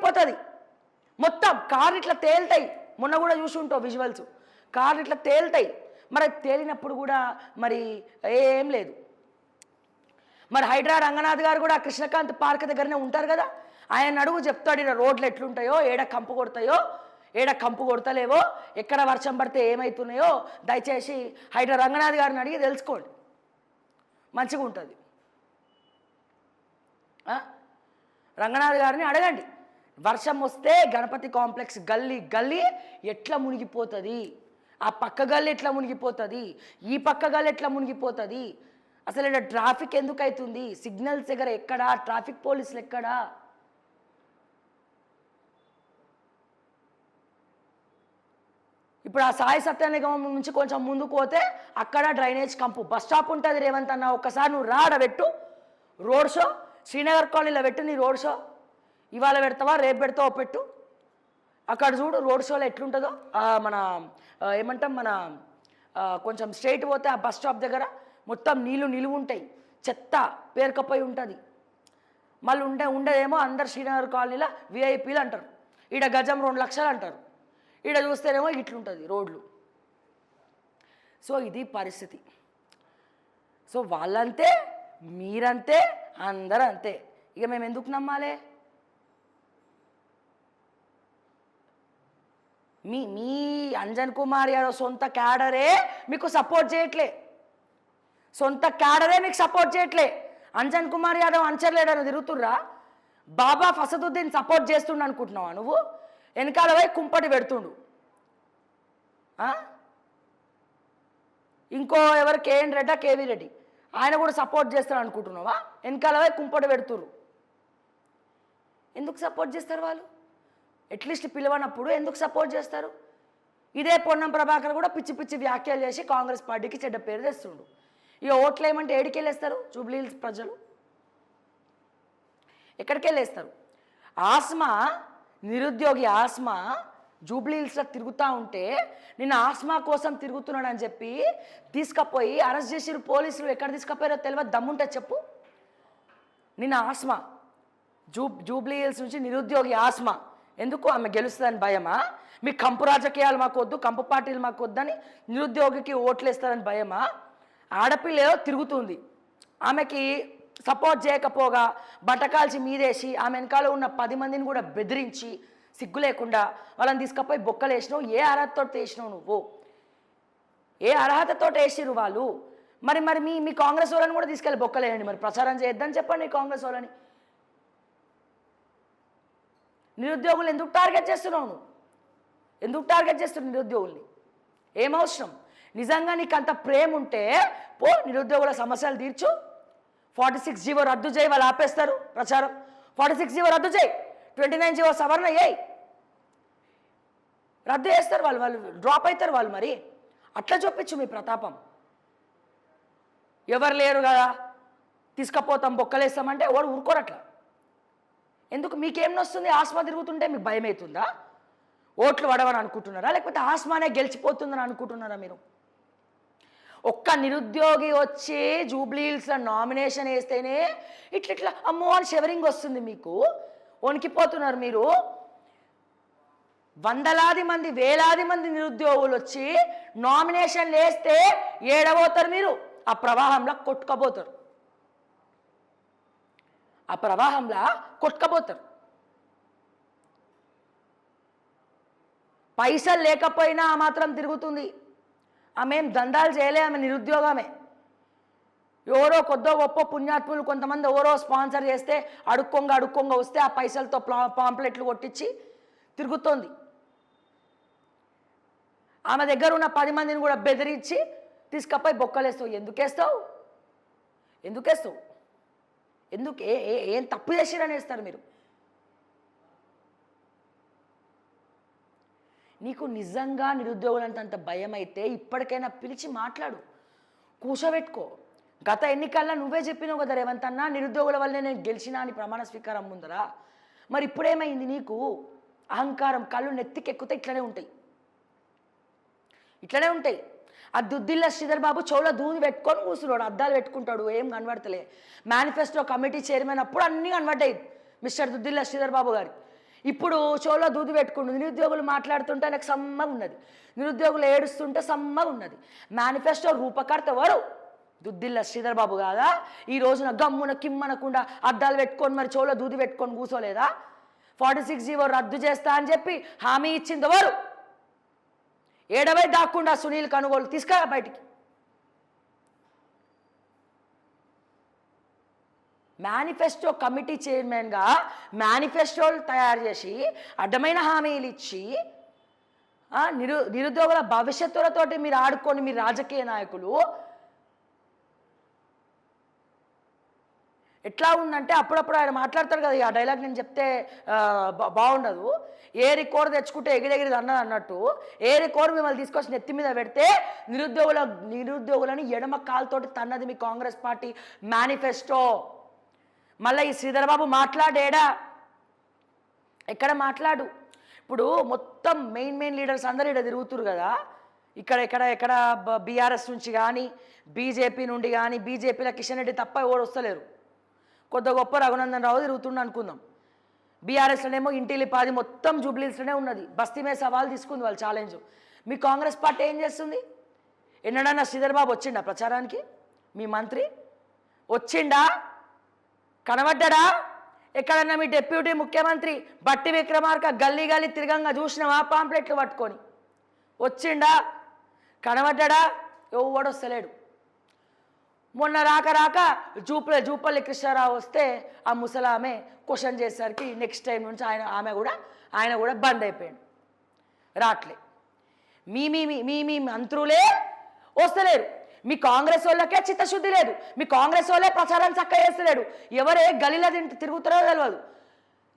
మునిగిపోతుంది మొత్తం కార్ ఇట్లా తేలుతాయి. మొన్న కూడా చూసి ఉంటావు విజువల్స్ కార్ ఇట్లా తేలుతాయి. మరి తేలినప్పుడు కూడా మరి ఏం లేదు. మరి హైడ్రా రంగనాథ్ గారు కూడా కృష్ణకాంత్ పార్క్ దగ్గరనే ఉంటారు కదా? ఆయన అడుగు చెప్తాడు ఇక్కడ రోడ్లు ఎట్లుంటాయో ఏడ కంపు కొడతాయో ఏడ కంపు కొడతలేవో ఎక్కడ వర్షం పడితే ఏమవుతున్నాయో దయచేసి హైడ్రా రంగనాథ్ గారిని అడిగి తెలుసుకోండి. మంచిగా ఉంటుంది ఆ? రంగనాథ్ గారిని అడగండి. వర్షం వస్తే గణపతి కాంప్లెక్స్ గల్లీ గల్లీ ఎట్లా మునిగిపోతుంది? ఆ పక్క గల్లీ ఎట్లా మునిగిపోతుంది? ఈ పక్క గల్లీ ఎట్లా మునిగిపోతుంది? అసలు ఇక్కడ ట్రాఫిక్ ఎందుకు అవుతుంది సిగ్నల్స్ దగ్గర ఎక్కడా? ట్రాఫిక్ పోలీసులు ఎక్కడా? ఇప్పుడు ఆ సాయి సత్యనిగమం నుంచి కొంచెం ముందుకు పోతే అక్కడ డ్రైనేజ్ కంపు. బస్ స్టాప్ ఉంటుంది రేవంత్ అన్న ఒక్కసారి నువ్వు రాడ పెట్టు. రోడ్ షో శ్రీనగర్ కాలనీలో పెట్టు నీ రోడ్ షో. ఇవాళ పెడతావా రేపు పెడతావో పెట్టు అక్కడ చూడు రోడ్ షోలో ఎట్లుంటుందో మన ఏమంటాం మన కొంచెం స్ట్రైట్ పోతే ఆ బస్ స్టాప్ దగ్గర మొత్తం నీళ్ళు నిలువు ఉంటాయి. చెత్త పేరుకపోయి ఉంటుంది. మళ్ళీ ఉండే ఉండేదేమో అందరు శ్రీనగర్ కాలనీలో విఐపీలు అంటారు. ఈడ గజం రెండు లక్షలు అంటారు. ఈడ చూస్తేనేమో ఇట్లుంటుంది రోడ్లు. సో ఇది పరిస్థితి. సో వాళ్ళంతే మీరంతే అందరూ అంతే ఇక మేము ఎందుకు నమ్మాలి? మీ మీ అంజన్ కుమార్ యాదవ్ సొంత క్యాడరే మీకు సపోర్ట్ చేయట్లే. సొంత క్యాడరే మీకు సపోర్ట్ చేయట్లే. అంజన్ కుమార్ యాదవ్ అంచర్లేడని తిరుగుతుర్రా? బాబా ఫసదుద్దీన్ సపోర్ట్ చేస్తుండు అనుకుంటున్నావా నువ్వు? వెనకాల పోయి కుంపటి పెడుతుండు. ఇంకో ఎవరు కేఎన్ రెడ్డా కేవీ రెడ్డి? ఆయన కూడా సపోర్ట్ చేస్తారు అనుకుంటున్నావా? వెనకాల పోయి కుంపటి పెడుతురు ఎందుకు సపోర్ట్ చేస్తారు వాళ్ళు? అట్లీస్ట్ పిలవనప్పుడు ఎందుకు సపోర్ట్ చేస్తారు? ఇదే పొన్నం ప్రభాకర్ కూడా పిచ్చి పిచ్చి వ్యాఖ్యలు చేసి కాంగ్రెస్ పార్టీకి చెడ్డ పేరు తెస్తుండు. ఇక ఓట్లు ఏమంటే ఏడికి వెళ్ళేస్తారు జూబ్లీ హిల్స్ ప్రజలు? ఎక్కడికి వెళ్ళేస్తారు ఆస్మా నిరుద్యోగి ఆస్మా జూబ్లీహిల్స్లో తిరుగుతూ ఉంటే నిన్న ఆస్మా కోసం తిరుగుతున్నాడని చెప్పి తీసుకపోయి అరెస్ట్ చేసిరు పోలీసులు. ఎక్కడ తీసుకపోయారో తెలియదు దమ్ముంటే చెప్పు. నిన్న ఆస్మా జూ జూబ్లీ హిల్స్ నుంచి నిరుద్యోగి ఆస్మా ఎందుకు ఆమె గెలుస్తుందని భయమా? మీ కంపు రాజకీయాలు మాకు వద్దు కంపు పార్టీలు మాకు వద్దని నిరుద్యోగికి ఓట్లేస్తారని భయమా? ఆడపిల్ల తిరుగుతుంది. ఆమెకి సపోర్ట్ చేయకపోగా బట్టకాల్చి మీదేసి ఆమె వెనకాల ఉన్న పది మందిని కూడా బెదిరించి సిగ్గు లేకుండా వాళ్ళని తీసుకపోయి బొక్కలు వేసినావు. ఏ అర్హతతో వేసినావు నువ్వు? ఏ అర్హతతో వేసిరు వాళ్ళు? మరి మరి మీ మీ కాంగ్రెస్ వాళ్ళని కూడా తీసుకెళ్ళి బొక్కలేయండి మరి ప్రచారం చేయొద్దని చెప్పండి కాంగ్రెస్ వాళ్ళని. నిరుద్యోగులు ఎందుకు టార్గెట్ చేస్తున్నావు నువ్వు? ఎందుకు టార్గెట్ చేస్తున్నావు నిరుద్యోగుల్ని? ఏం అవసరం? నిజంగా నీకు అంత ప్రేమ ఉంటే పో నిరుద్యోగుల సమస్యలు తీర్చు. ఫార్టీ సిక్స్ జీవో రద్దు చేయి వాళ్ళు ఆపేస్తారు ప్రచారం. ఫార్టీ సిక్స్ జీవో రద్దు చేయి. ట్వంటీ నైన్ జీవో సవరణ అయ్యాయి రద్దు చేస్తారు వాళ్ళు వాళ్ళు డ్రాప్ అవుతారు వాళ్ళు మరి. అట్లా చూపించు మీ ప్రతాపం. ఎవరు లేరు కదా? తీసుకపోతాం బొక్కలేస్తామంటే వాడు ఊరుకోరట్లా ఎందుకు మీకేం వస్తుంది ఆస్మా తిరుగుతుంటే మీకు భయం అవుతుందా ఓట్లు పడవని అనుకుంటున్నారా? లేకపోతే ఆస్మానే గెలిచిపోతుందని అనుకుంటున్నారా మీరు? ఒక్క నిరుద్యోగి వచ్చి జూబ్లీహిల్స్లో నామినేషన్ వేస్తేనే ఇట్లా ఇట్లా అమ్మో అని షెవరింగ్ వస్తుంది మీకు. వణికిపోతున్నారు మీరు. వందలాది మంది వేలాది మంది నిరుద్యోగులు వచ్చి నామినేషన్ వేస్తే ఏడబోతారు మీరు. ఆ ప్రవాహంలో కొట్టుకపోతారు. ఆ ప్రవాహంలా కొట్టుకపోతారు. పైసలు లేకపోయినా ఆ మాత్రం తిరుగుతుంది. ఆమె దందాలు చేయలే ఆమె నిరుద్యోగమే. ఎవరో కొద్దో గొప్ప పుణ్యాత్ములు కొంతమంది ఎవరో స్పాన్సర్ చేస్తే అడుక్కొంగ అడుక్కొంగ వస్తే ఆ పైసలతో పాంప్లెట్లు కొట్టించి తిరుగుతోంది. ఆమె దగ్గర ఉన్న పది మందిని కూడా బెదిరించి తీసుకపోయి బొక్కలేస్తావు. ఎందుకేస్తావు? ఎందుకేస్తావు? ఎందుకు? ఏ ఏం తప్పు చేసిరని వేస్తారు మీరు. నీకు నిజంగా నిరుద్యోగులంత అంత భయం అయితే ఇప్పటికైనా పిలిచి మాట్లాడు. కూర్చోబెట్టుకో గత ఎన్నికల్లో నువ్వే చెప్పినావు కదా రేవంత్ అన్న నిరుద్యోగుల వల్లే నేను గెలిచినా అని ప్రమాణ స్వీకారం ముందరా. మరి ఇప్పుడేమైంది నీకు? అహంకారం కళ్ళు నెత్తికెక్కితే ఇట్లనే ఉంటాయి. ఇట్లనే ఉంటాయి. ఆ దుద్దిల్ల శ్రీధర్ బాబు చెవులో దూది పెట్టుకొని కూర్చున్నాడు అద్దాలు పెట్టుకుంటాడు ఏం కనబడతలే. మేనిఫెస్టో కమిటీ చైర్మన్ అప్పుడు అన్నీ కనబడ్డాయి మిస్టర్ దుద్దిల్ల శ్రీధర్ బాబు గారి. ఇప్పుడు చెవులో దూది పెట్టుకుండు నిరుద్యోగులు మాట్లాడుతుంటే నాకు సమ్మగా ఉన్నది. నిరుద్యోగులు ఏడుస్తుంటే సమ్మగా ఉన్నది. మేనిఫెస్టో రూపకర్త ఎవరు? దుద్దిల్ల శ్రీధర్ బాబు కాదా? ఈ రోజున గమ్మున కిమ్మనకుండా అద్దాలు పెట్టుకొని మరి చెవులో దూది పెట్టుకొని కూర్చోలేదా? ఫార్టీ సిక్స్ జీవో రద్దు చేస్తా అని చెప్పి హామీ ఇచ్చింది ఎవరు? ఏడవై దాక్కుండా సునీల్ కనుగోలు తీసుకురా బయటికి. మేనిఫెస్టో కమిటీ చైర్మన్గా మేనిఫెస్టోలు తయారు చేసి అడ్డమైన హామీలు ఇచ్చి ఆ, నిరు నిరుద్యోగుల భవిష్యత్తులతోటి మీరు ఆడుకొని మీ రాజకీయ నాయకులు ఎట్లా ఉందంటే అప్పుడప్పుడు ఆయన మాట్లాడతారు కదా ఆ డైలాగ్ నేను చెప్తే బాగుండదు. ఏ రికార్డు తెచ్చుకుంటే ఎగిరెగిరిది అన్నది అన్నట్టు ఏ రికార్డు మిమ్మల్ని తీసుకొచ్చి నెత్తి మీద పెడితే నిరుద్యోగుల నిరుద్యోగులని ఎడమ కాలుతోటి తన్నది మీ కాంగ్రెస్ పార్టీ మేనిఫెస్టో మళ్ళీ ఈ శ్రీధరబాబు మాట్లాడేడా? ఎక్కడ మాట్లాడు? ఇప్పుడు మొత్తం మెయిన్ మెయిన్ లీడర్స్ అందరూ ఇక్కడ తిరుగుతురు కదా. ఇక్కడ ఎక్కడ ఎక్కడ బీఆర్ఎస్ నుంచి కానీ బీజేపీ నుండి కానీ బీజేపీలో కిషన్ రెడ్డి తప్ప ఎవరు వస్తలేరు. కొత్త గొప్ప రఘునందన్ రావు తిరుగుతుండ అనుకుందాం. బీఆర్ఎస్లోనేమో ఇంటిలి పాది మొత్తం జూబ్లీస్లోనే ఉన్నది. బస్తీ మీద సవాల్ తీసుకుంది వాళ్ళు ఛాలెంజ్ మీ కాంగ్రెస్ పార్టీ ఏం చేస్తుంది? ఎన్నడన్నా శ్రీధర్బాబు వచ్చిండా ప్రచారానికి? మీ మంత్రి? వచ్చిండా? కనబడ్డా? ఎక్కడన్నా మీ డెప్యూటీ ముఖ్యమంత్రి బట్టి విక్రమార్క గల్లీ గల్లీ తిరగంగా చూసినావా పాంప్లెట్లు పట్టుకొని? వచ్చిండా? కనబడ్డా? ఎవడొస్తలేడు మొన్న రాక రాక జూప జూపల్లి కృష్ణారావు వస్తే ఆ ముసలామె క్వశ్చన్ చేసేసరికి నెక్స్ట్ టైం నుంచి ఆయన ఆమె కూడా ఆయన కూడా బంద్ అయిపోయాడు. రాట్లే. మీ మీ మీ- మీ మంత్రులే వస్తలేరు. మీ కాంగ్రెస్ వాళ్ళకే చిత్తశుద్ధి లేదు. మీ కాంగ్రెస్ వాళ్ళే ప్రచారం చక్క చేస్తలేడు ఎవరే గలీలో తింట తిరుగుతారో తెలియదు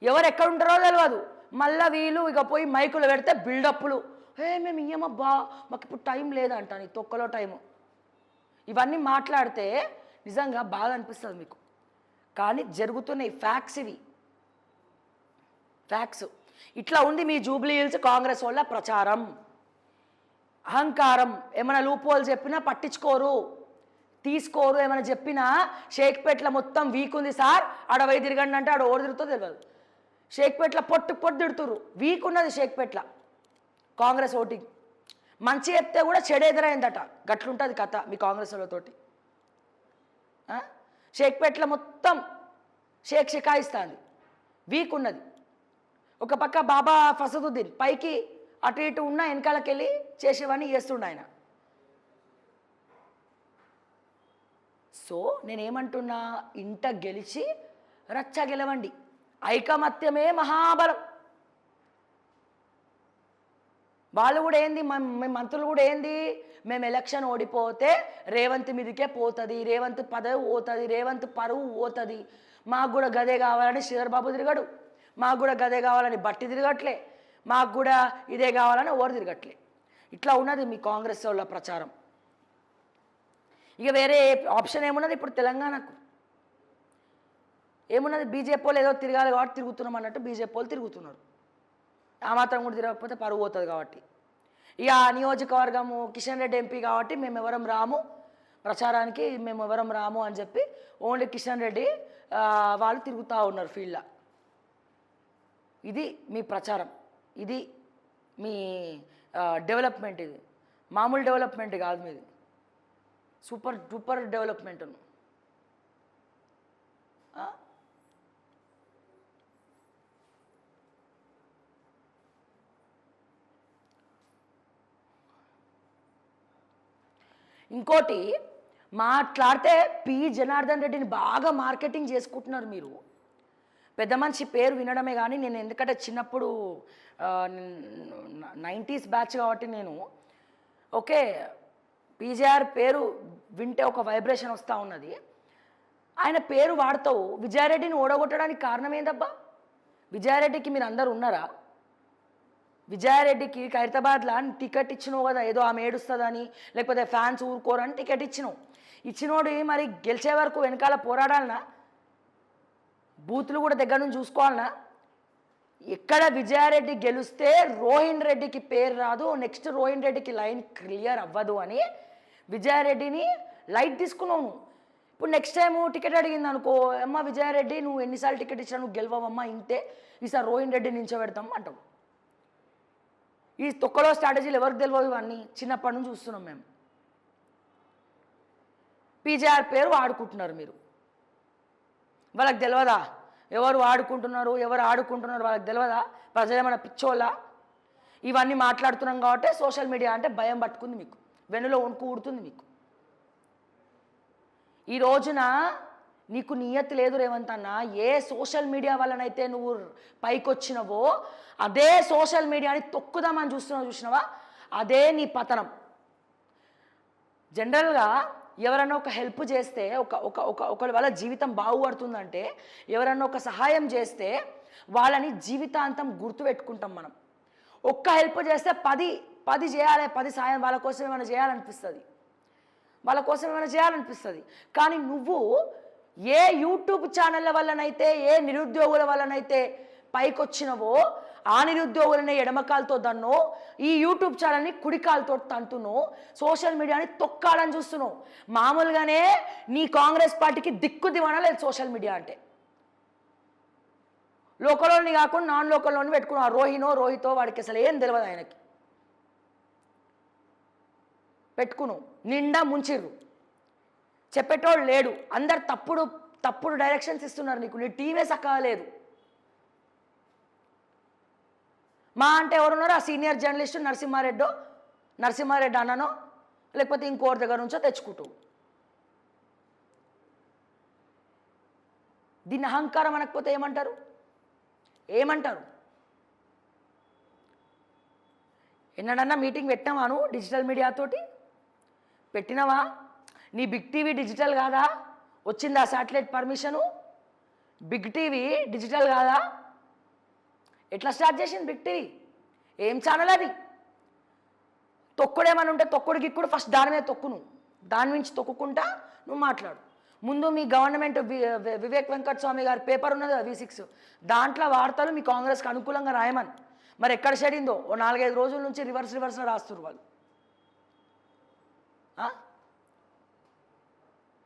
ఎవరు ఎక్కడ ఉంటారో తెలియదు మళ్ళీ వీళ్ళు ఇక పోయి మైకులు పెడితే బిల్డప్లు ఏ మేము ఇయ్యమబ్బా మాకు ఇప్పుడు టైం లేదంట నీ తొక్కలో టైము. ఇవన్నీ మాట్లాడితే నిజంగా బాగా అనిపిస్తుంది మీకు. కానీ జరుగుతున్నాయి ఫ్యాక్స్ ఇవి. ఫ్యాక్స్. ఇట్లా ఉంది మీ జూబ్లీ హిల్స్ కాంగ్రెస్ వాళ్ళ ప్రచారం. అహంకారం. ఏమైనా లూపోలు చెప్పినా పట్టించుకోరు. తీసుకోరు ఏమైనా చెప్పినా షేక్పేట్ల మొత్తం వీక్ ఉంది సార్. ఆడవై తిరగండి అంటే ఆడ ఓడి తిరుగుతో తెలియదు షేక్పేట్ల పొట్టు పొట్టు తిడుతురు వీక్ ఉన్నది షేక్పేట్ల కాంగ్రెస్ ఓటింగ్. మంచి చెప్తే కూడా చెడు ఎదురైందట. గట్లుంటుంది కథ మీ కాంగ్రెస్ వాళ్ళతోటి. ఆ? షేక్పేట్ల మొత్తం షేక్ షికాయిస్తుంది. వీక్ ఉన్నది. ఒక పక్క బాబా ఫసదుద్దీన్ పైకి అటు ఇటు ఉన్న వెనకాలకి వెళ్ళి చేసేవన్నీ చేస్తుండ ఆయన. సో నేనేమంటున్నా ఇంట గెలిచి రచ్చ గెలవండి. ఐకమత్యమే మహాబలం. వాళ్ళు కూడా ఏంది? మన- మేము మంత్రులు కూడా ఏంది? మేము ఎలక్షన్ ఓడిపోతే రేవంత్ మీదకే పోతుంది రేవంత్ పదవి పోతుంది రేవంత్ పరువు పోతుంది. మాకు కూడా గదే కావాలని శ్రీధర్బాబు తిరగడు. మాకు కూడా గదే కావాలని బట్టి తిరగట్లే. మాకు కూడా ఇదే కావాలని ఓరు తిరగట్లే. ఇట్లా ఉన్నది మీ కాంగ్రెస్ వాళ్ళ ప్రచారం. ఇక వేరే ఆప్షన్ ఏమున్నది ఇప్పుడు తెలంగాణకు? ఏమున్నది? బీజేపీ వాళ్ళు ఏదో తిరగాలి కాబట్టి తిరుగుతున్నాం అన్నట్టు బీజేపీ వాళ్ళు తిరుగుతున్నారు. ఆ మాత్రం కూడా తిరగకపోతే పరువు పోతుంది కాబట్టి. ఇక ఆ నియోజకవర్గము కిషన్ రెడ్డి ఎంపీ కాబట్టి మేము ఎవరం రాము ప్రచారానికి మేము ఎవరం రాము అని చెప్పి ఓన్లీ కిషన్ రెడ్డి వాళ్ళు తిరుగుతూ ఉన్నారు ఫీల్డ్లో. ఇది మీ ప్రచారం. ఇది మీ డెవలప్మెంట్ ఇది. మామూలు డెవలప్మెంట్ కాదు మీది. సూపర్ డూపర్ డెవలప్మెంట్ ఇంకోటి మాట్లాడితే పి. జనార్దన్ రెడ్డిని బాగా మార్కెటింగ్ చేసుకుంటున్నారు మీరు. పెద్ద మనిషి పేరు వినడమే కానీ నేను ఎందుకంటే చిన్నప్పుడు నైంటీస్ బ్యాచ్ కాబట్టి నేను ఓకే పీజేఆర్ పేరు వింటే ఒక వైబ్రేషన్ వస్తూ ఉన్నది. ఆయన పేరు వాడతావు విజయారెడ్డిని ఓడగొట్టడానికి కారణం ఏందబ్బా? విజయారెడ్డికి మీరు అందరు ఉన్నారా? విజయారెడ్డికి ఖైరతాబాద్లో టికెట్ ఇచ్చినావు కదా ఏదో ఆమె ఏడుస్తుందని లేకపోతే ఫ్యాన్స్ ఊరుకోరని టికెట్ ఇచ్చినావు. ఇచ్చినోడు మరి గెలిచే వరకు వెనకాల పోరాడాలనా? బూతులు కూడా దగ్గర నుంచి చూసుకోవాలనా? ఎక్కడ విజయారెడ్డి గెలిస్తే రోహిన్ రెడ్డికి పేరు రాదు నెక్స్ట్ రోహిన్ రెడ్డికి లైన్ క్లియర్ అవ్వదు అని విజయారెడ్డిని లైట్ తీసుకున్నావు ఇప్పుడు నెక్స్ట్ టైం టికెట్ అడిగింది అనుకో అమ్మ విజయారెడ్డి నువ్వు ఎన్నిసార్లు టికెట్ ఇచ్చినా నువ్వు గెలవమ్మా ఇంతే. ఈసారి రోహిన్ రెడ్డి నించోబెడతాం అంటావు. ఈ తొక్కలో స్ట్రాటజీలు ఎవరికి తెలియదు ఇవన్నీ? చిన్నప్పటి నుంచి చూస్తున్నాం మేము. పీజేఆర్ పేరు వాడుకుంటున్నారు మీరు. వాళ్ళకి తెలియదా ఎవరు ఆడుకుంటున్నారు ఎవరు ఆడుకుంటున్నారు? వాళ్ళకి తెలియదా ప్రజలు ఏమైనా పిచ్చోళ్ళా? ఇవన్నీ మాట్లాడుతున్నాం కాబట్టి సోషల్ మీడియా అంటే భయం పట్టుకుంది మీకు. వెన్నులో వణుకు ఊడుతుంది మీకు. ఈ రోజున నీకు నియతి లేదు రేవంత్ అన్న. ఏ సోషల్ మీడియా వల్లనైతే నువ్వు పైకొచ్చినవో అదే సోషల్ మీడియాని తొక్కుదామని చూస్తున్నావు చూసినావా? అదే నీ పతనం. జనరల్గా ఎవరైనా ఒక హెల్ప్ చేస్తే ఒక ఒక ఒక ఒకరి వల్ల జీవితం బాగుపడుతుందంటే ఎవరైనా ఒక సహాయం చేస్తే వాళ్ళని జీవితాంతం గుర్తుపెట్టుకుంటాం మనం. ఒక్క హెల్ప్ చేస్తే పది పది చేయాలి పది సాయం వాళ్ళ కోసం ఏమైనా చేయాలనిపిస్తుంది. వాళ్ళ కోసం ఏమైనా చేయాలనిపిస్తుంది. కానీ నువ్వు ఏ యూట్యూబ్ ఛానళ్ళ వల్లనైతే ఏ నిరుద్యోగుల వల్లనైతే పైకొచ్చినవో ఆ నిరుద్యోగులనే ఎడమకాలతో దన్నో ఈ యూట్యూబ్ ఛానల్ని కుడికాలతో తంటును సోషల్ మీడియాని తొక్కాలని చూస్తున్నావు మామూలుగానే నీ కాంగ్రెస్ పార్టీకి దిక్కు దివానా లేదు సోషల్ మీడియా అంటే. లోకల్లోని కాకుండా నాన్ లోకల్లోని పెట్టుకున్నావు. ఆ రోహినో రోహితో వాడికి అసలు ఏం తెలియదు ఆయనకి. పెట్టుకును నిండా ముంచిర్రు. చెప్పేటోడు లేడు. అందరు తప్పుడు తప్పుడు డైరెక్షన్స్ ఇస్తున్నారు నీకు. నీ టీమే చక్కగా లేదు. మా అంటే ఎవరున్నారో? ఆ సీనియర్ జర్నలిస్టు నరసింహారెడ్డో నరసింహారెడ్డి అన్ననో లేకపోతే ఇంకోరి దగ్గర నుంచో తెచ్చుకుంటూ. దీన్ని అహంకారం అనకపోతే ఏమంటారు? ఏమంటారు? ఎన్నడన్నా మీటింగ్ పెట్టినావాను? డిజిటల్ మీడియాతోటి పెట్టినవా? నీ బిగ్ టీవీ డిజిటల్ కాదా? వచ్చిందా satellite permission? Big TV digital కాదా? ఎట్లా స్టార్ట్ చేసింది బిగ్ టీవీ? ఏం ఛానల్ అది? తొక్కుడేమని ఉంటే తొక్కుడు గిక్కుడు ఫస్ట్ దాని మీద తొక్కు నువ్వు దాని నుంచి తొక్కుకుంటా నువ్వు మాట్లాడు. ముందు మీ గవర్నమెంట్ వివేక్ వెంకట స్వామి గారి పేపర్ ఉన్నది కదా వి సిక్స్ దాంట్లో వార్తలు మీ కాంగ్రెస్కి అనుకూలంగా రాయమని. మరి ఎక్కడ చెడిందో ఓ నాలుగైదు రోజుల నుంచి రివర్స్ రివర్స్లో రాస్తున్నారు వాళ్ళు.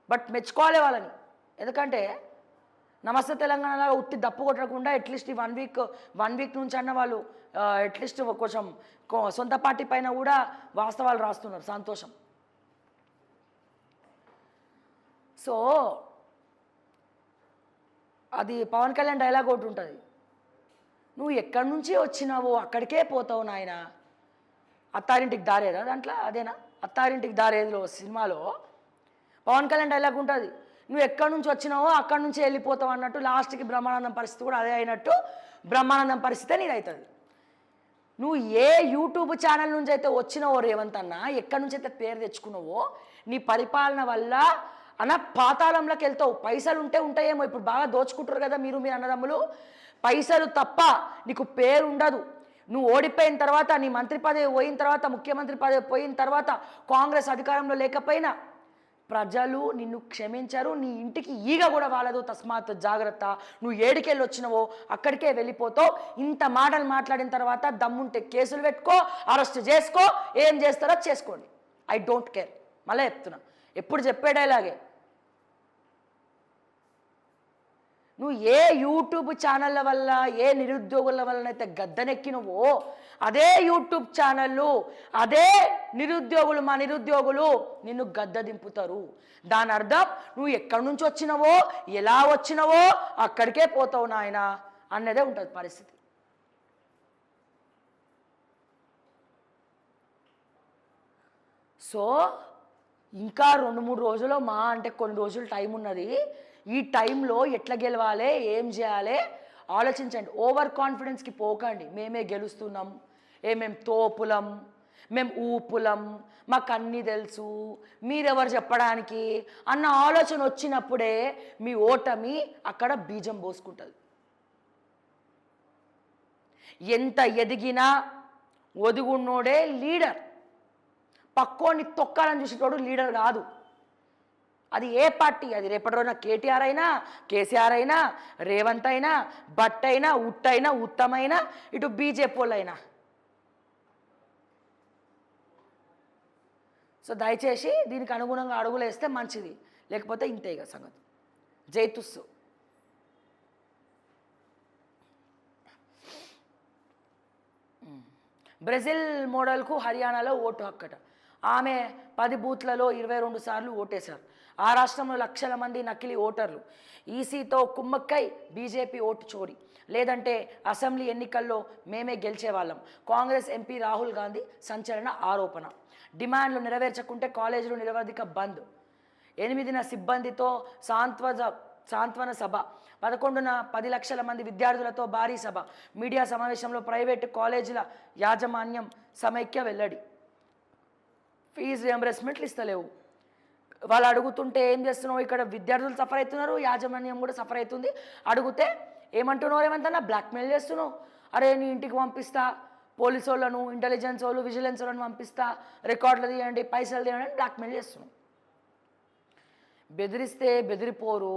బట్ మెచ్చుకోవాలి వాళ్ళని. ఎందుకంటే నమస్తే తెలంగాణలో ఉత్తి దప్పు కొట్టకుండా అట్లీస్ట్ ఈ వన్ వీక్ వన్ వీక్ నుంచి అన్న వాళ్ళు అట్లీస్ట్ కొంచెం కొ- సొంత పార్టీ పైన కూడా వాస్తవాలు రాస్తున్నారు. సంతోషం. సో అది పవన్ కళ్యాణ్ డైలాగ్ ఒకటి ఉంటుంది. నువ్వు ఎక్కడి నుంచి వచ్చినావో అక్కడికే పోతావు నాయన. అత్తారింటికి దారేదా దాంట్లో? అదేనా? అత్తారింటికి దారేదిలో సినిమాలో పవన్ కళ్యాణ్ డైలాగ్ ఉంటుంది. నువ్వు ఎక్కడి నుంచి వచ్చినావో అక్కడి నుంచి వెళ్ళిపోతావు అన్నట్టు లాస్ట్కి బ్రహ్మానందం పరిస్థితి కూడా అదే అయినట్టు బ్రహ్మానందం పరిస్థితే నీది అవుతుంది నువ్వు ఏ యూట్యూబ్ ఛానల్ నుంచి అయితే వచ్చినావో రేవంత్ అన్న ఎక్కడి నుంచి అయితే పేరు తెచ్చుకున్నావో నీ పరిపాలన వల్ల అన్న పాతాళంలోకి వెళ్తావు. పైసలు ఉంటే ఉంటాయేమో ఇప్పుడు బాగా దోచుకుంటారు కదా మీరు మీ అన్నదమ్ములు. పైసలు తప్ప నీకు పేరు ఉండదు. నువ్వు ఓడిపోయిన తర్వాత నీ మంత్రి పదవి పోయిన తర్వాత ముఖ్యమంత్రి పదవి పోయిన తర్వాత కాంగ్రెస్ అధికారంలో లేకపోయినా ప్రజలు నిన్ను క్షమించరు నీ ఇంటికి ఈగ కూడా వాళ్ళదు తస్మాత్ జాగ్రత్త. నువ్వు ఏడికెళ్ళి వచ్చినవో అక్కడికే వెళ్ళిపోతావు. ఇంత మాటలు మాట్లాడిన తర్వాత దమ్ముంటే కేసులు పెట్టుకో అరెస్ట్ చేసుకో ఏం చేస్తారో చేసుకోండి. ఐ డోంట్ కేర్ మళ్ళీ చెప్తున్నా. ఎప్పుడు చెప్పే డైలాగే నువ్వు ఏ యూట్యూబ్ ఛానళ్ళ వల్ల ఏ నిరుద్యోగుల వల్లనైతే గద్దెనెక్కినవో అదే యూట్యూబ్ ఛానళ్ళు అదే నిరుద్యోగులు మా నిరుద్యోగులు నిన్ను గద్ద దింపుతారు. దాని అర్థం నువ్వు ఎక్కడి నుంచి వచ్చినవో ఎలా వచ్చినవో అక్కడికే పోతావు నాయన అన్నదే ఉంటుంది పరిస్థితి. సో ఇంకా రెండు మూడు రోజులు మా అంటే కొన్ని రోజులు టైం ఉన్నది. ఈ టైంలో ఎట్లా గెలవాలి? ఏం చేయాలి? ఆలోచించండి. ఓవర్ కాన్ఫిడెన్స్కి పోకండి. మేమే గెలుస్తున్నాం. ఏ మేము తోపులం. మేము ఊపులం. మాకు అన్నీ తెలుసు. మీరెవరు చెప్పడానికి? అన్న ఆలోచన వచ్చినప్పుడే మీ ఓటమి అక్కడ బీజం పోసుకుంటుంది. ఎంత ఎదిగినా ఒదుగున్నోడే లీడర్. పక్కోని తొక్కాలని చూసేటోడు లీడర్ కాదు. అది ఏ పార్టీ? అది రేపటి రోజున కేటీఆర్ అయినా కేసీఆర్ అయినా రేవంత్ అయినా భట్ అయినా ఉట్ అయినా ఉత్తమైనా ఇటు బీజేపీ వాళ్ళు అయినా. సో దయచేసి దీనికి అనుగుణంగా అడుగులు వేస్తే మంచిది. లేకపోతే ఇంతే ఇక సంగతి. జైతుస్సు బ్రెజిల్ మోడల్కు హర్యానాలో ఓటు హక్కట. ఆమె పది బూత్లలో ఇరవై రెండు సార్లు ఓటేశారు. ఆ రాష్ట్రంలో లక్షల మంది నకిలీ ఓటర్లు. ఈసీతో కుమ్మక్కై బీజేపీ ఓటు చోరీ. లేదంటే అసెంబ్లీ ఎన్నికల్లో మేమే గెలిచేవాళ్ళం. కాంగ్రెస్ ఎంపీ రాహుల్ గాంధీ సంచలన ఆరోపణ. డిమాండ్లు నెరవేర్చకుంటే కాలేజీలు నిరవధిక బంద్. ఎనిమిదిన సిబ్బందితో సాంత్వజ సాంత్వన సభ. పదకొండున పది లక్షల మంది విద్యార్థులతో భారీ సభ. మీడియా సమావేశంలో ప్రైవేటు కాలేజీల యాజమాన్యం సమైక్య వెల్లడి. ఫీజు రియంబర్స్మెంట్లు ఇస్తలేవు. వాళ్ళు అడుగుతుంటే ఏం చేస్తున్నావు? ఇక్కడ విద్యార్థులు సఫర్ అవుతున్నారు యాజమాన్యం కూడా సఫర్ అవుతుంది. అడిగితే ఏమంటున్నావు ఏమంటున్నా బ్లాక్మెయిల్ చేస్తున్నావు. అరే నీ ఇంటికి పంపిస్తా. పోలీసు వాళ్ళను ఇంటెలిజెన్స్ వాళ్ళు విజిలెన్స్ వాళ్ళని పంపిస్తా. రికార్డులు తీయండి పైసలు తీయండి అని బ్లాక్మెయిల్ చేస్తున్నావు. బెదిరిస్తే బెదిరిపోరు.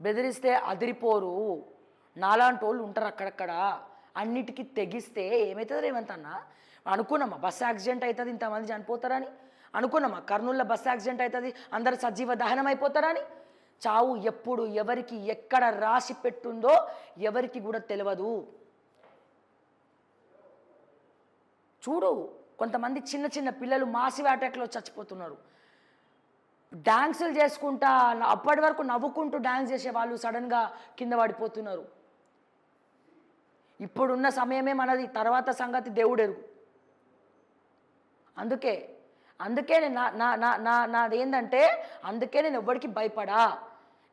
బెదిరిస్తే అదిరిపోరు. నాలాంటి వాళ్ళు ఉంటారు అక్కడక్కడ. అన్నిటికీ తెగిస్తే ఏమవుతుంది రేవంత్ అన్న అనుకున్నామా? బస్సు యాక్సిడెంట్ అవుతుంది ఇంతమంది చనిపోతారని? అనుకున్నామా కర్నూలులో బస్సు యాక్సిడెంట్ అవుతుంది అందరు సజీవ దహనం అయిపోతారని చావు ఎప్పుడు ఎవరికి ఎక్కడ రాసి పెట్టుందో ఎవరికి కూడా తెలియదు చూడు కొంతమంది చిన్న చిన్న పిల్లలు మాసివ్ అటాక్లో చచ్చిపోతున్నారు. డ్యాన్సులు చేసుకుంటా అప్పటి వరకు నవ్వుకుంటూ డ్యాన్స్ చేసే వాళ్ళు సడన్గా కింద పడిపోతున్నారు. ఇప్పుడున్న సమయమే మనది తర్వాత సంగతి దేవుడెరుగు. అందుకే అందుకే నేను నా నా నా నా నాదేంటంటే అందుకే నేను ఎవ్వడికి భయపడా.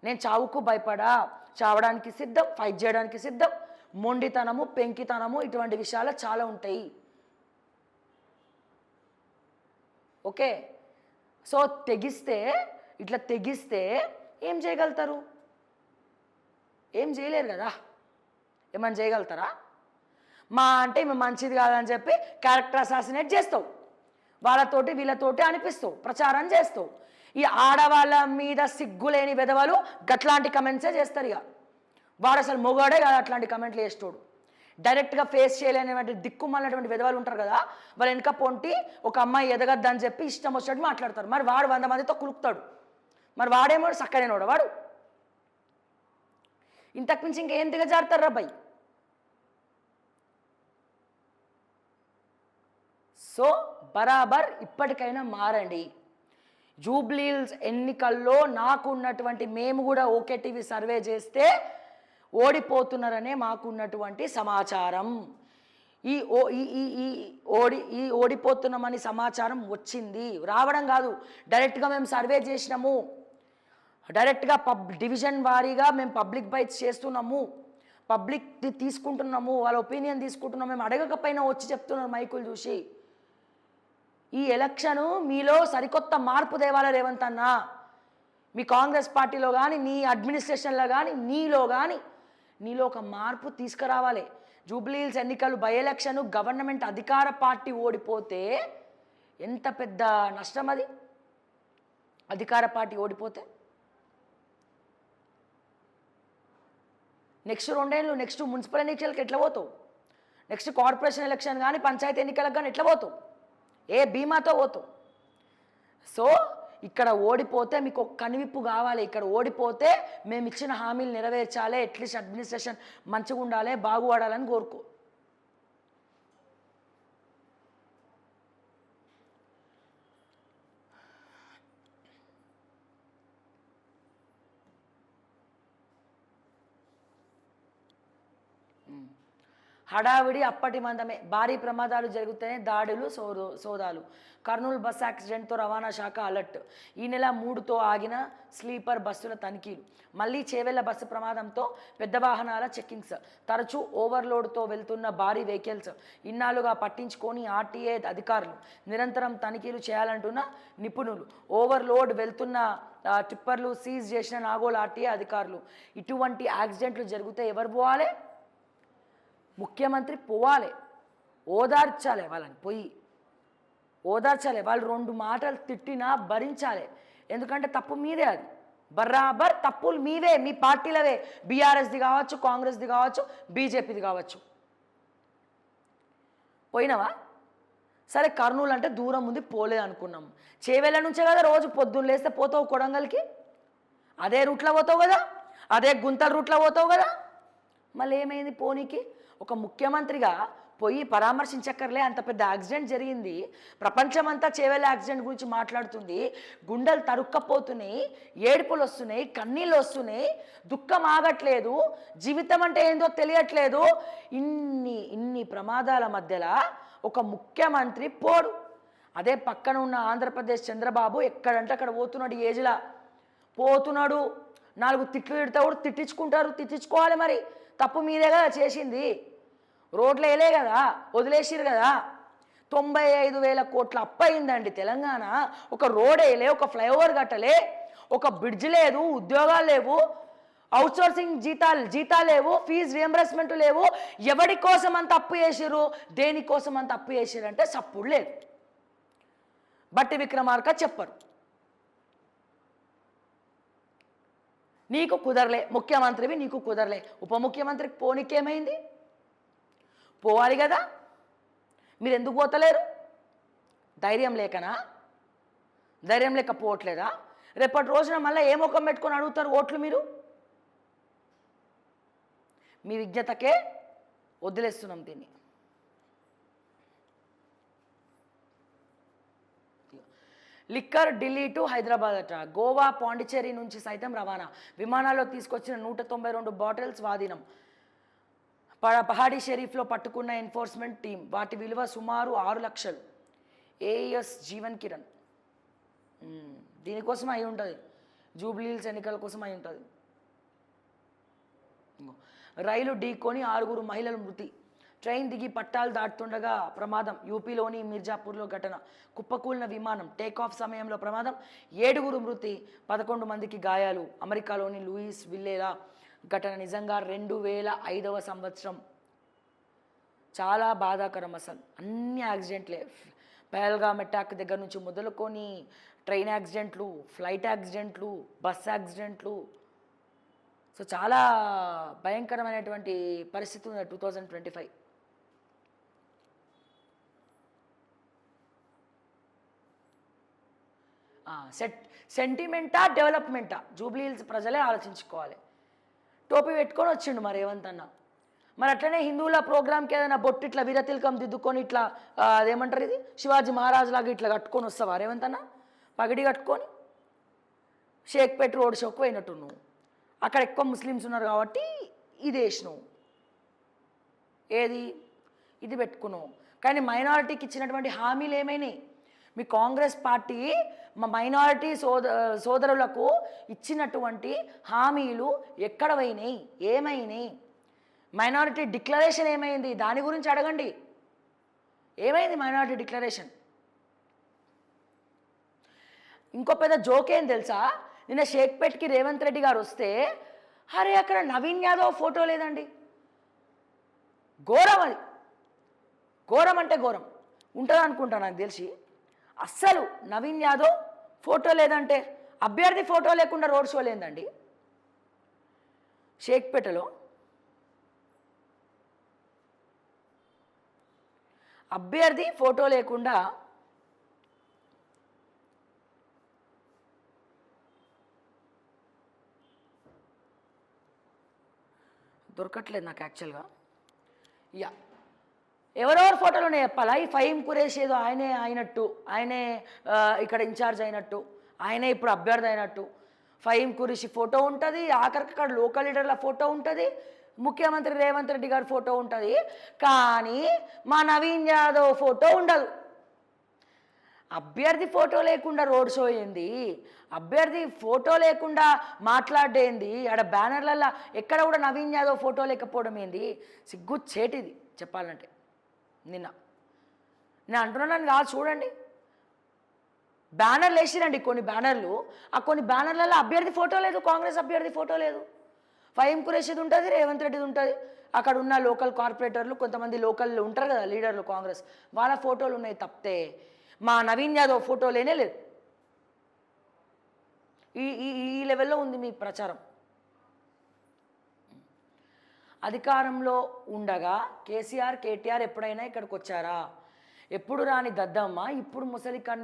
నేను చావుకు భయపడా. చావడానికి సిద్ధం ఫైట్ చేయడానికి సిద్ధం. మొండితనము పెంకితనము ఇటువంటి విషయాలు చాలా ఉంటాయి. ఓకే? సో తెగిస్తే ఇట్లా తెగిస్తే ఏం చేయగలుగుతారు? ఏం చేయలేరు కదా? ఏమైనా చేయగలుగుతారా? మా అంటే మేము మంచిది కాదని చెప్పి క్యారెక్టర్ అసాసినేట్ చేస్తావు. వాళ్ళతోటి వీళ్ళతోటి అనిపిస్తూ ప్రచారం చేస్తూ. ఈ ఆడవాళ్ళ మీద సిగ్గులేని విధవలు గట్లాంటి కమెంట్సే చేస్తారు ఇక. వాడు అసలు మొగాడే కాదు అట్లాంటి కమెంట్లు చేస్తాడు డైరెక్ట్గా ఫేస్ చేయలేనటువంటి దిక్కుమన్నటువంటి విధవలు ఉంటారు కదా వాళ్ళ వెనక పొంటి ఒక అమ్మాయి ఎదగద్దని చెప్పి ఇష్టం వచ్చినట్టు మాట్లాడతారు. మరి వాడు వంద మందితో కులుకుతాడు మరి వాడేమో సక్కనేనోడు వాడు. ఇంతకు మించి ఇంకేం దిగజారుతారు రాబాయి సో బరాబర్ ఇప్పటికైనా మారండి. జూబ్లీల్స్ ఎన్నికల్లో నాకు ఉన్నటువంటి మేము కూడా ఓకే టీవీ సర్వే చేస్తే ఓడిపోతున్నారనే మాకు ఉన్నటువంటి సమాచారం. ఈ ఓ ఈ ఈ ఈ ఓడి ఈ ఓడిపోతున్నామని సమాచారం వచ్చింది. రావడం కాదు డైరెక్ట్గా మేము సర్వే చేసినాము. డైరెక్ట్గా పబ్ డివిజన్ వారీగా మేము పబ్లిక్ బైట్స్ చేస్తున్నాము. పబ్లిక్ తీసుకుంటున్నాము వాళ్ళ ఒపీనియన్ తీసుకుంటున్నాము. మేము అడగకపోయినా వచ్చి చెప్తున్నారు మైకులు చూసి. ఈ ఎలక్షను మీలో సరికొత్త మార్పు తేవాల రేవంత్ అన్న. మీ కాంగ్రెస్ పార్టీలో కానీ నీ అడ్మినిస్ట్రేషన్లో కానీ నీలో కానీ నీలో ఒక మార్పు తీసుకురావాలి. జూబ్లీహిల్స్ ఎన్నికలు బై ఎలక్షన్ గవర్నమెంట్ అధికార పార్టీ ఓడిపోతే ఎంత పెద్ద నష్టం అది? అధికార పార్టీ ఓడిపోతే? నెక్స్ట్ రెండేళ్ళు నెక్స్ట్ మున్సిపల్ ఎన్నికలకు ఎట్లా పోతావు? నెక్స్ట్ కార్పొరేషన్ ఎలక్షన్ కానీ పంచాయతీ ఎన్నికలకు కానీ ఎట్లా పోతావు? ఏ బీమాతో పోతావు సో ఇక్కడ ఓడిపోతే మీకు ఒక కనువిప్పు కావాలి. ఇక్కడ ఓడిపోతే మేము ఇచ్చిన హామీలు నెరవేర్చాలి. అట్లీస్ట్ అడ్మినిస్ట్రేషన్ మంచిగా ఉండాలి బాగుపడాలని కోరుకో. హడావిడి అప్పటి మందమే. భారీ ప్రమాదాలు జరిగితేనే దాడులు సోదో సోదాలు. కర్నూలు బస్ యాక్సిడెంట్తో రవాణా శాఖ అలర్ట్. ఈ నెల మూడుతో ఆగిన స్లీపర్ బస్సుల తనిఖీలు. మళ్ళీ చేవెళ్ళ బస్సు ప్రమాదంతో పెద్ద వాహనాల చెక్కింగ్స్. తరచూ ఓవర్లోడ్తో వెళ్తున్న భారీ వెహికల్స్ ఇన్నాళ్ళుగా పట్టించుకొని ఆర్టీఏ అధికారులు నిరంతరం తనిఖీలు చేయాలంటున్న నిపుణులు. ఓవర్లోడ్ వెళ్తున్న టిప్పర్లు సీజ్ చేసిన నాగోల్ ఆర్టీఏ అధికారులు. ఇటువంటి యాక్సిడెంట్లు జరిగితే ఎవరు పోవాలి? ముఖ్యమంత్రి పోవాలి ఓదార్చాలి వాళ్ళని పోయి ఓదార్చాలి వాళ్ళు రెండు మాటలు తిట్టినా భరించాలి. ఎందుకంటే తప్పు మీదే అది. బరాబర్ తప్పులు మీవే మీ పార్టీలవే. బీఆర్ఎస్ది కావచ్చు కాంగ్రెస్ది కావచ్చు బీజేపీది కావచ్చు. పోయినావా? సరే కర్నూలు అంటే దూరం ఉంది పోలేదు అనుకున్నాం. చేవేళ్ళ నుంచే కదా రోజు పొద్దున్న లేస్తే పోతావు కొడంగల్కి? అదే రూట్లో పోతావు కదా? అదే గుంతల రూట్లో పోతావు కదా? మళ్ళీ ఏమైంది పోనీకి? ఒక ముఖ్యమంత్రిగా పోయి పరామర్శించక్కర్లే అంత పెద్ద యాక్సిడెంట్ జరిగింది. ప్రపంచమంతా చేవేల యాక్సిడెంట్ గురించి మాట్లాడుతుంది. గుండెలు తరుక్కపోతున్నాయి ఏడుపులు వస్తున్నాయి కన్నీళ్ళు వస్తున్నాయి. దుఃఖం ఆగట్లేదు. జీవితం అంటే ఏందో తెలియట్లేదు. ఇన్ని ఇన్ని ప్రమాదాల మధ్యలో ఒక ముఖ్యమంత్రి పోడు. అదే పక్కన ఉన్న ఆంధ్రప్రదేశ్ చంద్రబాబు ఎక్కడంటే అక్కడ పోతున్నాడు ఏజ్లా. పోతున్నాడు. నాలుగు తిట్లు తిడితే కూడా తిట్టించుకుంటారు తిట్టించుకోవాలి మరి. తప్పు మీదే కదా చేసింది. రోడ్లు వేయలే కదా వదిలేసిరు కదా. తొంభై ఐదు వేల కోట్ల అప్పు అయిందండి తెలంగాణ. ఒక రోడ్ వేయలే ఒక ఫ్లైఓవర్ కట్టలే ఒక బ్రిడ్జ్ లేదు ఉద్యోగాలు లేవు అవుట్సోర్సింగ్ జీతాలు జీతాలు లేవు ఫీజు రియంబర్స్మెంట్ లేవు. ఎవడి కోసం అంత అప్పు చేసిరు దేనికోసం అంత అప్పు చేసిరు అంటే సప్పుడు లేదు. బట్టి విక్రమార్క చెప్పరు. నీకు కుదరలే ముఖ్యమంత్రివి నీకు కుదరలే. ఉప ముఖ్యమంత్రికి పోనీకేమైంది? పోవాలి కదా? మీరు ఎందుకు పోతలేరు? ధైర్యం లేకనా? ధైర్యం లేక పోవట్లేదా రేపటి రోజున మళ్ళీ ఏ ముఖం పెట్టుకొని అడుగుతారు ఓట్లు మీరు? మీ విజ్ఞతకే వదిలేస్తున్నాం దీన్ని. లిక్కర్ ఢిల్లీ టు హైదరాబాద్ అట. గోవా పాండిచేరి నుంచి సైతం రవాణా. విమానాల్లో తీసుకొచ్చిన నూట తొంభై రెండు బాటిల్స్ స్వాధీనం. పహాడీ షరీఫ్లో పట్టుకున్న ఎన్ఫోర్స్మెంట్ టీం వాటి విలువ సుమారు ఆరు లక్షలు. A S Jeevan Kiran. దీనికోసం అయి ఉంటుంది. జూబ్లీహిల్స్ ఎన్నికల కోసం అయి ఉంటుంది. రైలు ఢీకొని ఆరుగురు మహిళలు మృతి. ట్రైన్ దిగి పట్టాలు దాటుతుండగా ప్రమాదం. యూపీలోని మిర్జాపూర్లో ఘటన. కుప్పకూలిన విమానం. టేకాఫ్ సమయంలో ప్రమాదం. ఏడుగురు మృతి. పదకొండు మందికి గాయాలు. అమెరికాలోని లూయిస్ విల్లేలా ఘటన నిజంగా రెండు వేల ఐదవ సంవత్సరం. చాలా బాధాకరం అసలు. అన్ని యాక్సిడెంట్లే. పహల్గామ్ అటాక్ దగ్గర నుంచి మొదలుకొని ట్రైన్ యాక్సిడెంట్లు ఫ్లైట్ యాక్సిడెంట్లు బస్ యాక్సిడెంట్లు. సో చాలా భయంకరమైనటువంటి పరిస్థితి ఉంది two thousand twenty five. Set సెంటిమెంటా డెవలప్మెంటా? జూబ్లీ హిల్స్ ప్రజలే ఆలోచించుకోవాలి. టోపీ పెట్టుకొని వచ్చిండు మరి రేవంత్ అన్న. మరి అట్లనే హిందువుల ప్రోగ్రామ్కి ఏదైనా బొట్టు ఇట్లా విరతిల్కం దిద్దుకొని ఇట్లా అదేమంటారు ఇది? శివాజీ మహారాజ్ లాగా ఇట్లా కట్టుకొని వస్తావా రేవంత్ అన్న? పగిడి కట్టుకొని షేక్పేట్ రోడ్ షోకు పోయినట్టు నువ్వు. అక్కడ ఎక్కువ ముస్లిమ్స్ ఉన్నారు కాబట్టి ఇది వేసినావు. ఏది? ఇది పెట్టుకున్నావు. కానీ మైనారిటీకి ఇచ్చినటువంటి హామీలు ఏమైనాయి? మీ కాంగ్రెస్ పార్టీ మైనారిటీ సోద సోదరులకు ఇచ్చినటువంటి హామీలు ఎక్కడ పోయినాయి? ఏమైనాయి? మైనారిటీ డిక్లరేషన్ ఏమైంది? దాని గురించి అడగండి. ఏమైంది మైనారిటీ డిక్లరేషన్? ఇంకో పెద్ద జోక్ ఏం తెలుసా? నిన్న షేక్పేట్కి రేవంత్ రెడ్డి గారు వస్తే అరే అక్కడ నవీన్ యాదవ్ ఫోటో లేదండి. ఘోరం అది. ఘోరం అంటే ఘోరం. ఉంటుంది అనుకుంటా నాకు తెలిసి. అస్సలు నవీన్ యాదవ్ ఫోటో లేదంటే అభ్యర్థి ఫోటో లేకుండా రోడ్ షో లేదండి షేక్పేటలో అభ్యర్థి ఫోటో లేకుండా దొరకట్లేదు నాకు యాక్చువల్గా. యా. ఎవరెవరు ఫోటోలు ఉన్నాయి చెప్పాలా? ఈ ఫైమ్ కురేష్ ఏదో ఆయనే అయినట్టు ఆయనే ఇక్కడ ఇన్ఛార్జ్ అయినట్టు ఆయనే ఇప్పుడు అభ్యర్థి అయినట్టు. ఫైమ్ కురేషి ఫోటో ఉంటుంది ఆఖరికి అక్కడ లోకల్ లీడర్ల ఫోటో ఉంటుంది ముఖ్యమంత్రి రేవంత్ రెడ్డి గారి ఫోటో ఉంటుంది. కానీ మా నవీన్ యాదవ్ ఫోటో ఉండదు. అభ్యర్థి ఫోటో లేకుండా రోడ్ షో ఏంది? అభ్యర్థి ఫోటో లేకుండా మాట్లాడేంది ఆడ బ్యానర్లలో ఎక్కడ కూడా నవీన్ యాదవ్ ఫోటో లేకపోవడం ఏంది? సిగ్గు చేటిది చెప్పాలంటే. నిన్న. నేను అంటున్నాను కాదు చూడండి. బ్యానర్లు వేసిరండి కొన్ని బ్యానర్లు. ఆ కొన్ని బ్యానర్లలో అభ్యర్థి ఫోటో లేదు కాంగ్రెస్ అభ్యర్థి ఫోటో లేదు. ఫైమ్ కురేషిది ఉంటుంది రేవంత్ రెడ్డిది ఉంటుంది. అక్కడ ఉన్న లోకల్ కార్పొరేటర్లు కొంతమంది లోకల్ ఉంటారు కదా లీడర్లు కాంగ్రెస్. వాళ్ళ ఫోటోలు ఉన్నాయి తప్పితే మా నవీన్ యాదవ్ ఫోటో లేనే లేదు. ఈ ఈ ఈ లెవెల్లో ఉంది మీ ప్రచారం. అధికారంలో ఉండగా కేసీఆర్ కేటీఆర్ ఎప్పుడైనా ఇక్కడికి వచ్చారా? ఎప్పుడు రాని దద్దమ్మ ఇప్పుడు ముసలి కన్నీరు